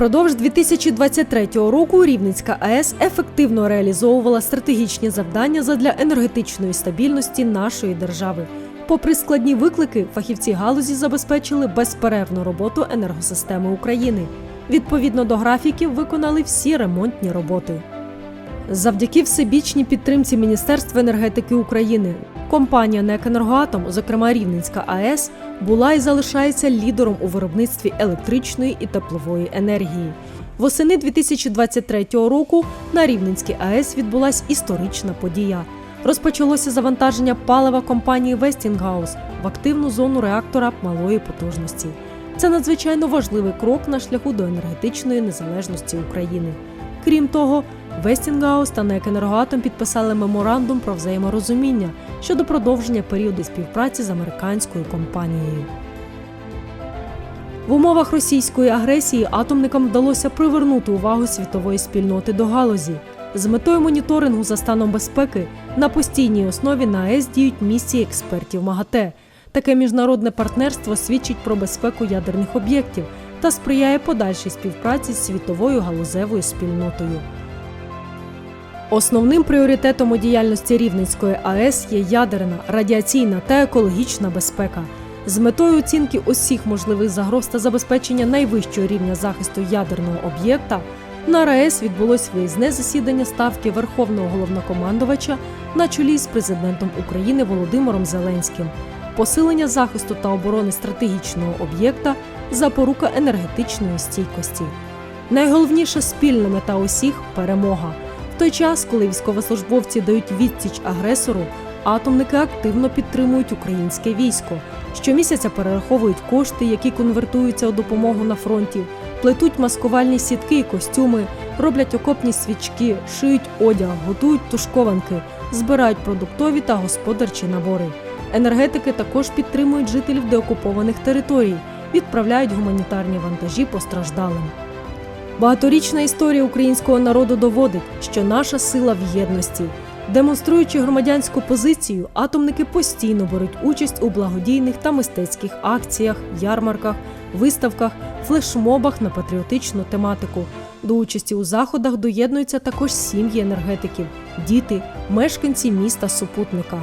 Впродовж 2023 року Рівненська АЕС ефективно реалізовувала стратегічні завдання задля енергетичної стабільності нашої держави. Попри складні виклики, фахівці галузі забезпечили безперервну роботу енергосистеми України. Відповідно до графіків, виконали всі ремонтні роботи. Завдяки всебічній підтримці Міністерства енергетики України компанія НЕК «Енергоатом», зокрема Рівненська АЕС, була і залишається лідером у виробництві електричної і теплової енергії. Восени 2023 року на Рівненській АЕС відбулася історична подія. Розпочалося завантаження палива компанії Westinghouse в активну зону реактора малої потужності. Це надзвичайно важливий крок на шляху до енергетичної незалежності України. Крім того, Westinghouse та НЕК «Енергоатом» підписали меморандум про взаєморозуміння щодо продовження періоду співпраці з американською компанією. В умовах російської агресії атомникам вдалося привернути увагу світової спільноти до галузі. З метою моніторингу за станом безпеки на постійній основі на АЕС діють місії експертів МАГАТЕ. Таке міжнародне партнерство свідчить про безпеку ядерних об'єктів та сприяє подальшій співпраці з світовою галузевою спільнотою. Основним пріоритетом у діяльності Рівненської АЕС є ядерна, радіаційна та екологічна безпека. З метою оцінки усіх можливих загроз та забезпечення найвищого рівня захисту ядерного об'єкта на РАЕС відбулось виїзне засідання ставки Верховного головнокомандувача на чолі з президентом України Володимиром Зеленським. Посилення захисту та оборони стратегічного об'єкта запорука енергетичної стійкості. Найголовніша спільна мета усіх перемога. В той час, коли військовослужбовці дають відсіч агресору, атомники активно підтримують українське військо. Щомісяця перераховують кошти, які конвертуються у допомогу на фронті, плетуть маскувальні сітки і костюми, роблять окопні свічки, шиють одяг, готують тушкованки, збирають продуктові та господарчі набори. Енергетики також підтримують жителів деокупованих територій, відправляють гуманітарні вантажі постраждалим. Багаторічна історія українського народу доводить, що наша сила в єдності. Демонструючи громадянську позицію, атомники постійно беруть участь у благодійних та мистецьких акціях, ярмарках, виставках, флешмобах на патріотичну тематику. До участі у заходах доєднуються також сім'ї енергетиків, діти, мешканці міста супутника.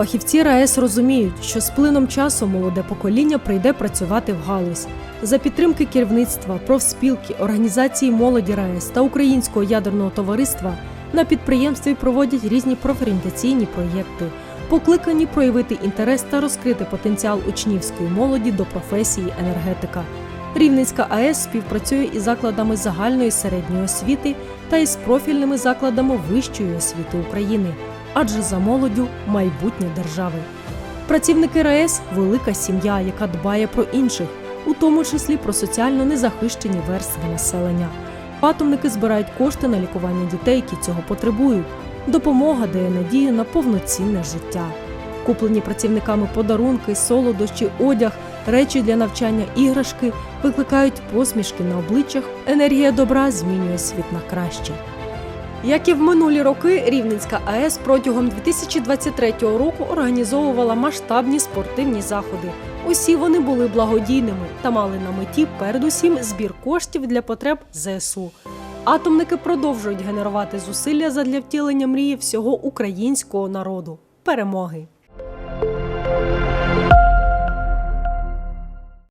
Фахівці РаЕС розуміють, що з плином часу молоде покоління прийде працювати в галузь. За підтримки керівництва, профспілки, організації молоді РаЕС та Українського ядерного товариства на підприємстві проводять різні профорієнтаційні проєкти, покликані проявити інтерес та розкрити потенціал учнівської молоді до професії енергетика. Рівненська АЕС співпрацює із закладами загальної середньої освіти та із профільними закладами вищої освіти України, адже за молоддю майбутнє держави. Працівники РаЕС велика сім'я, яка дбає про інших, у тому числі про соціально незахищені верстви населення. Атомники збирають кошти на лікування дітей, які цього потребують. Допомога дає надію на повноцінне життя. Куплені працівниками подарунки, солодощі, одяг, речі для навчання, іграшки викликають посмішки на обличчях. Енергія добра змінює світ на краще. Як і в минулі роки, Рівненська АЕС протягом 2023 року організовувала масштабні спортивні заходи. Усі вони були благодійними та мали на меті передусім збір коштів для потреб ЗСУ. Атомники продовжують генерувати зусилля задля втілення мрії всього українського народу перемоги.